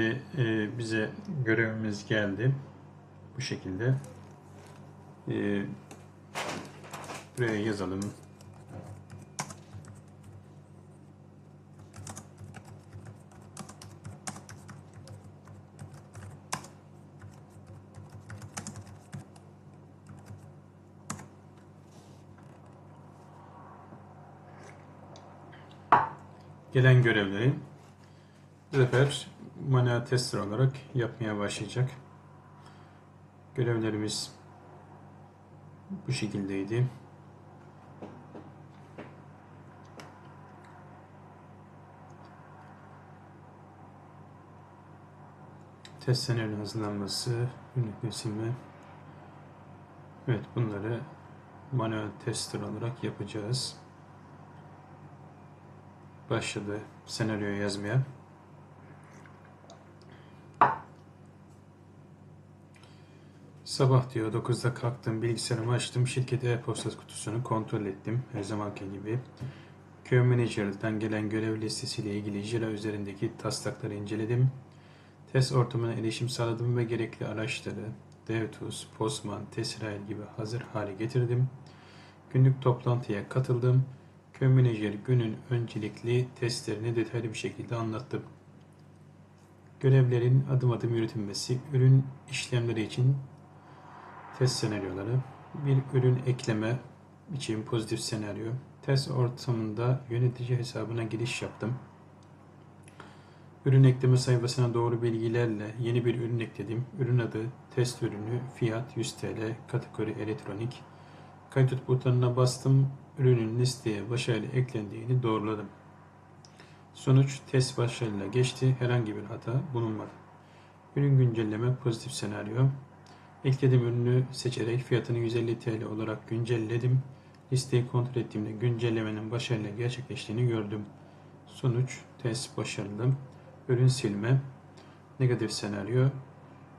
Şimdi e, bize görevimiz geldi. Bu şekilde. E, buraya yazalım. Gelen görevleri bu sefer manuel tester olarak yapmaya başlayacak. Görevlerimiz bu şekildeydi. Test senaryo hazırlanması, ünlük silme. Evet bunları manuel tester olarak yapacağız. Başladı senaryo yazmaya. Sabah diyor 9'da kalktım bilgisayarımı açtım şirket e-posta kutusunu kontrol ettim her zamanki gibi. Köy Manager'dan gelen görev listesiyle ilgili Jira üzerindeki taslakları inceledim. Test ortamına erişim sağladım ve gerekli araçları DevTools, Postman, Tesrail gibi hazır hale getirdim. Günlük toplantıya katıldım. Köy Manager günün öncelikli testlerini detaylı bir şekilde anlattı. Görevlerin adım adım yürütülmesi, ürün işlemleri için test senaryoları, bir ürün ekleme için pozitif senaryo, test ortamında yönetici hesabına giriş yaptım. Ürün ekleme sayfasına doğru bilgilerle yeni bir ürün ekledim. Ürün adı, test ürünü, fiyat 100 TL, kategori elektronik. Kaydet butonuna bastım. Ürünün listeye başarılı eklendiğini doğruladım. Sonuç test başarıyla geçti. Herhangi bir hata bulunmadı. Ürün güncelleme pozitif senaryo. Eklediğim ürünü seçerek fiyatını 150 TL olarak güncelledim. Listeyi kontrol ettiğimde güncellemenin başarıyla gerçekleştiğini gördüm. Sonuç test başarılı. Ürün silme. Negatif senaryo.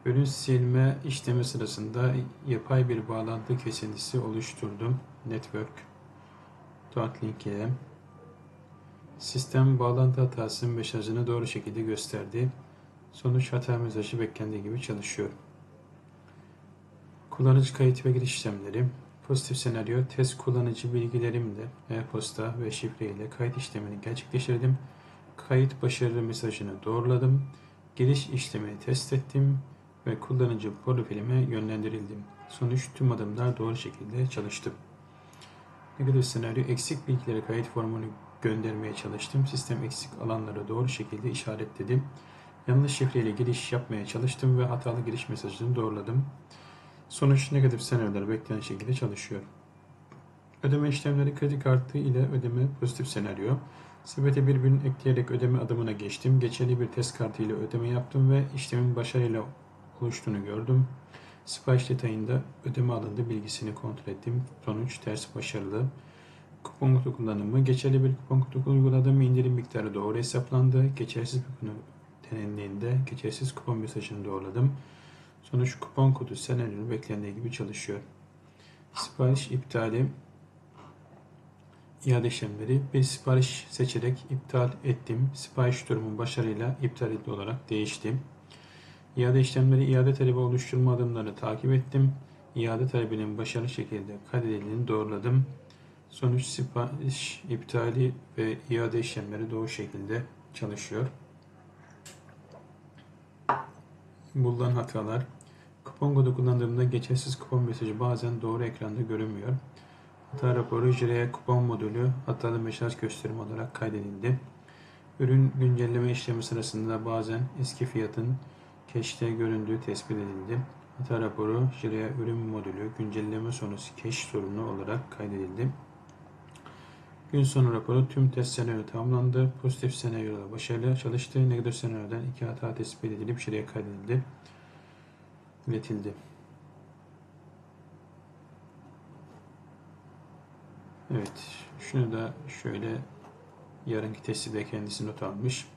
Ürün silme işlemi sırasında yapay bir bağlantı kesintisi oluşturdum. Network. Dot link ile. Sistem bağlantı hatasının mesajını doğru şekilde gösterdi. Sonuç hata mesajı beklendiği gibi çalışıyor. Kullanıcı kayıt ve giriş işlemleri. Pozitif senaryo test kullanıcı bilgilerimle e-posta ve şifre ile kayıt işlemini gerçekleştirdim. Kayıt başarılı mesajını doğruladım. Giriş işlemini test ettim ve kullanıcı profilime yönlendirildim. Sonuç tüm adımlar doğru şekilde çalıştı. Negatif senaryo eksik bilgileri kayıt formunu göndermeye çalıştım. Sistem eksik alanları doğru şekilde işaretledi. Yanlış şifreyle giriş yapmaya çalıştım ve hatalı giriş mesajını doğruladım. Sonuç negatif senaryolar beklenen şekilde çalışıyor. Ödeme işlemleri kredi kartı ile ödeme pozitif senaryo. Sepete bir ürün ekleyerek ödeme adımına geçtim. Geçerli bir test kartı ile ödeme yaptım ve işlemin başarıyla oluştuğunu gördüm. Sipariş detayında ödeme alındı bilgisini kontrol ettim. Sonuç ters başarılı. Kupon kutu kullanımı. Geçerli bir kupon kutu uyguladım. İndirim miktarı doğru hesaplandı. Geçersiz bir konu denendiğinde geçersiz kupon mesajını doğruladım. Sonuç kupon kodu senaryo beklendiği gibi çalışıyor. Sipariş iptali iade işlemleri. Bir sipariş seçerek iptal ettim. Sipariş durumu başarıyla iptal edildi olarak değişti. İade işlemleri iade talebi oluşturma adımlarını takip ettim. İade talebinin başarılı şekilde kaydedildiğini doğruladım. Sonuç sipariş iptali ve iade işlemleri doğru şekilde çalışıyor. Bulunan hatalar. Kupon kodu kullandığımda geçersiz kupon mesajı bazen doğru ekranda görünmüyor. Hata raporu Jire'ye kupon modülü hatalı mesaj gösterim olarak kaydedildi. Ürün güncelleme işlemi sırasında bazen eski fiyatın cache'te göründüğü tespit edildi. Hata raporu Jire'ye ürün modülü güncelleme sonrası cache sorunu olarak kaydedildi. Gün sonu raporu tüm test senaryo tamamlandı. Pozitif senaryoda başarılı çalıştı. Negatif senaryodan iki hata tespit edilip Jire'ye kaydedildi. İletildi. Evet, şunu da şöyle yarınki testte kendisi not almış.